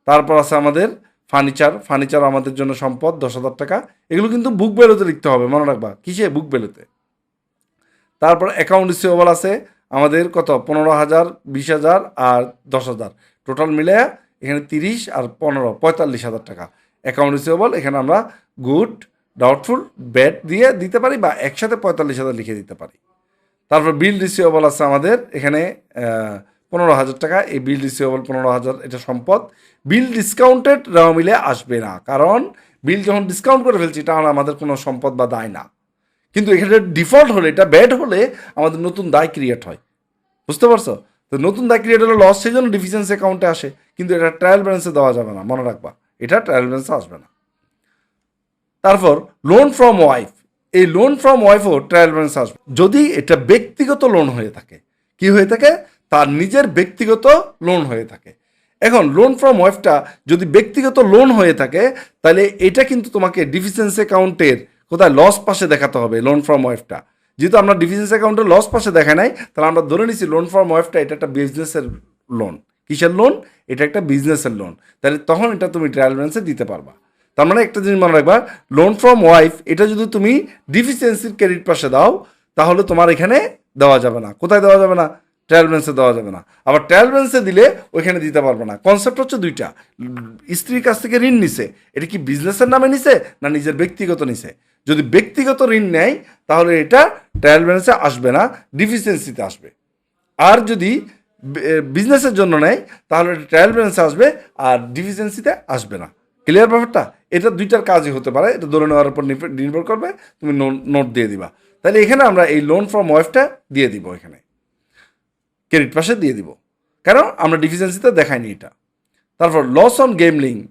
তারপর আছে আমাদের ফার্নিচার ফার্নিচার আমাদের জন্য সম্পদ, দশ হাজার টাকা। এগুলো কিন্তু বুক বেলোতে লিখতে হবে, মনে রাখবা। কিসে? বুক বেলোতে তারপর অ্যাকাউন্ট রিসিভেবল আছে, আমাদের কত? পনেরো হাজার, বিশ হাজার আর দশ হাজার। টোটাল মিলে এখানে তিরিশ আর পনেরো, পঁয়তাল্লিশ হাজার টাকা। অ্যাকাউন্ট রিসিভেবল এখানে আমরা গুড ডাউটফুল ব্যাড দিয়ে দিতে পারি বা একসাথে পঁয়তাল্লিশ হাজার লিখে দিতে পারি। তারপর বিল রিসিভেবল আছে আমাদের, এখানে পনেরো হাজার টাকা। এই বিল রিসিভেবল পনেরো হাজার, এটা সম্পদ। বিল ডিসকাউন্টেড রেওয়া মিলে আসবে না, কারণ বিল যখন ডিসকাউন্ট করে ফেলছি, এটা আমাদের কোনো সম্পদ বা দায় না। কিন্তু এখানে ডিফল্ট হলে, এটা ব্যাড হলে আমাদের নতুন দায় ক্রিয়েট হয়। বুঝতে পারছ? তো নতুন দায় ক্রিয়েট হলে লস সেই জন্য ডিফিসিয়েন্সি অ্যাকাউন্টে আসে, কিন্তু এটা ট্রায়াল ব্যালেন্সে দেওয়া যাবে না, মনে রাখবা। এটা ট্রায়াল ব্যালেন্সে আসবে না। তারপর লোন ফ্রম ওয়াইফ এই লোন ফ্রম ওয়াইফও ট্রায়াল ব্যালেন্স আসবে। যদি এটা ব্যক্তিগত লোন হয়ে থাকে, কি হয়ে থাকে? তার নিজের ব্যক্তিগত লোন হয়ে থাকে। এখন লোন ফ্রম ওয়াইফটা যদি ব্যক্তিগত লোন হয়ে থাকে, তাহলে এটা কিন্তু তোমাকে ডিফিসিয়েন্সি অ্যাকাউন্টের কোথায় লস পাশে দেখাতে হবে লোন ফ্রম ওয়াইফটা যেহেতু আমরা ডিফিসিয়েন্সি অ্যাকাউন্টে লস পাশে দেখা নাই, তাহলে আমরা ধরে নিচ্ছি লোন ফ্রম ওয়াইফটা এটা একটা বিজনেসের লোন কিসের লোন এটা একটা বিজনেসের লোন তাহলে তখন এটা তুমি ট্রায়াল ব্যালেন্সে দিতে পারবা। তার মানে একটা জিনিস মনে রাখবা লোন ফ্রম ওয়াইফ এটা যদি তুমি ডিফিসিয়েন্সির ক্রেডিট পাশে দাও, তাহলে তোমার এখানে দেওয়া যাবে না। কোথায় দেওয়া যাবে না? ট্রায়াল দেওয়া যাবে না। আবার ট্রায়াল ব্যালেন্সে দিলে ওইখানে দিতে পারবে না। কনসেপ্ট হচ্ছে দুইটা। স্ত্রীর কাছ থেকে ঋণ নিছে। এটা কি বিজনেসের নামে নিছে না নিজের ব্যক্তিগত নিছে? যদি ব্যক্তিগত ঋণ নেয়, তাহলে এটা ট্রায়াল ব্যালেন্সে আসবে না ডিফিসিয়েন্সিতে আসবে। আর যদি বিজনেসের জন্য নেয়, তাহলে এটা ট্রায়াল ব্যালেন্সে আসবে আর ডিফিসিয়েন্সিতে আসবে না। ক্লিয়ার ব্যাপারটা? এটা দুইটার কাজই হতে পারে, এটা ধরে নেওয়ার উপর নির্ভর- করবে, তুমি নোট দিয়ে দিবা। তাহলে এখানে আমরা এই লোন ফ্রম ওয়াইফটা দিয়ে দিব এখানে। ক্রেডিট পাশে দিয়ে দিব। কারণ আমরা ডিফিসিয়েন্সিতে দেখাইনি এটা। তারপর লস অন গেমলিং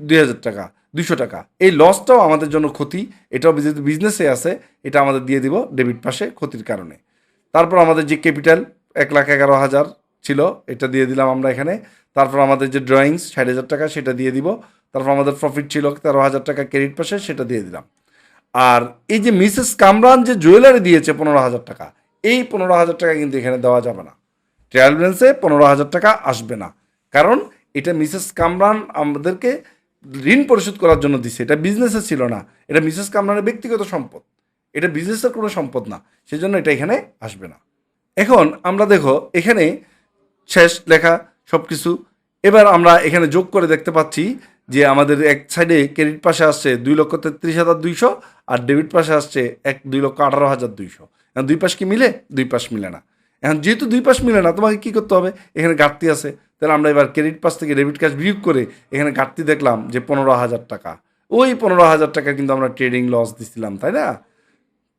দুই হাজার টাকা দুশো টাকা। এই লসটাও আমাদের জন্য ক্ষতি, এটাও যেহেতু বিজনেসে আছে, এটা আমাদের দিয়ে দিব ডেবিট পাশে ক্ষতির কারণে। তারপর আমাদের যে ক্যাপিটাল এক লাখ এগারো হাজার ছিল, এটা দিয়ে দিলাম আমরা এখানে। তারপর আমাদের যে ড্রয়িংস ষাট হাজার টাকা, সেটা দিয়ে দিব। তারপর আমাদের প্রফিট ছিল তেরো হাজার টাকা ক্রেডিট পাশে সেটা দিয়ে দিলাম। আর এই যে মিসেস কামরান যে জুয়েলারি দিয়েছে পনেরো হাজার টাকা, এই পনেরো হাজার টাকা কিন্তু এখানে দেওয়া যাবে না। ট্রায়াল ব্যালেন্সে পনেরো হাজার টাকা আসবে না। কারণ এটা মিসেস কামরান আমাদেরকে ঋণ পরিশোধ করার জন্য দিছে। এটা বিজনেসে ছিল না। এটা মিসেস কামরানের ব্যক্তিগত সম্পদ। এটা বিজনেসের কোনো সম্পদ না। সেজন্য এটা এখানে আসবে না। এখন আমরা দেখো, এখানে শেষ লেখা সব কিছু এবার আমরা এখানে যোগ করে দেখতে পাচ্ছি যে আমাদের এক সাইডে ক্রেডিট পাশে আসছে দুই লক্ষ তেত্রিশ হাজার দুইশো আর ডেবিট পাশে আসছে এক, দুই লক্ষ আঠারো হাজার দুইশো। এখন দুই পাশ কি মিলে? দুই পাশ মিলে না। এখন যেহেতু দুই পাশ মিলে না, তোমাকে কী করতে হবে? এখানে ঘাটতি আছে। তাহলে আমরা এবার ক্রেডিট পাশ থেকে ডেবিট কার্ড বিয়োগ করে এখানে ঘাটতি দেখলাম যে পনেরো হাজার টাকা। ওই পনেরো হাজার টাকা কিন্তু আমরা ট্রেডিং লস দিছিলাম, তাই না?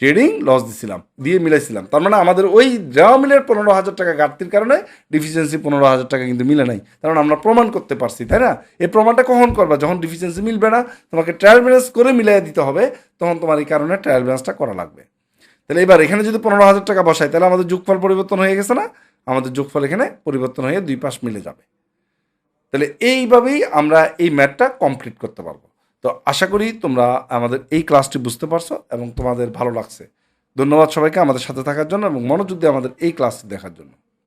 ট্রেডিং লস দিছিলাম, দিয়ে মিলাইছিলাম। তার মানে আমাদের ওই দেওয়া মিলের পনেরো হাজার টাকা ঘাটতির কারণে ডিফিসিয়েন্সি পনেরো হাজার টাকা কিন্তু মিলে নাই। কারণ আমরা প্রমাণ করতে পারছি, তাই না? এই প্রমাণটা কখন করবা? যখন ডিফিসিয়েন্সি মিলবে না, তোমাকে ট্রায়াল ব্যালেন্স করে মিলাই দিতে হবে, তখন তোমার এই কারণে ট্রায়াল ব্যালেন্সটা করা লাগবে। তাহলে এবার এখানে যদি পনেরো হাজার টাকা বসাই, তাহলে আমাদের যোগফল পরিবর্তন হয়ে গেছে না? আমাদের যোগফল এখানে পরিবর্তন হয়ে দুই পাশ মিলে যাবে। তাহলে এইভাবেই আমরা এই ম্যাথটা কমপ্লিট করতে পারব। তো আশা করি তোমরা আমাদের এই ক্লাসটি বুঝতে পারছ এবং তোমাদের ভালো লাগছে। ধন্যবাদ সবাইকে আমাদের সাথে থাকার জন্য এবং মনোযোগ দিয়ে আমাদের এই ক্লাসটি দেখার জন্য।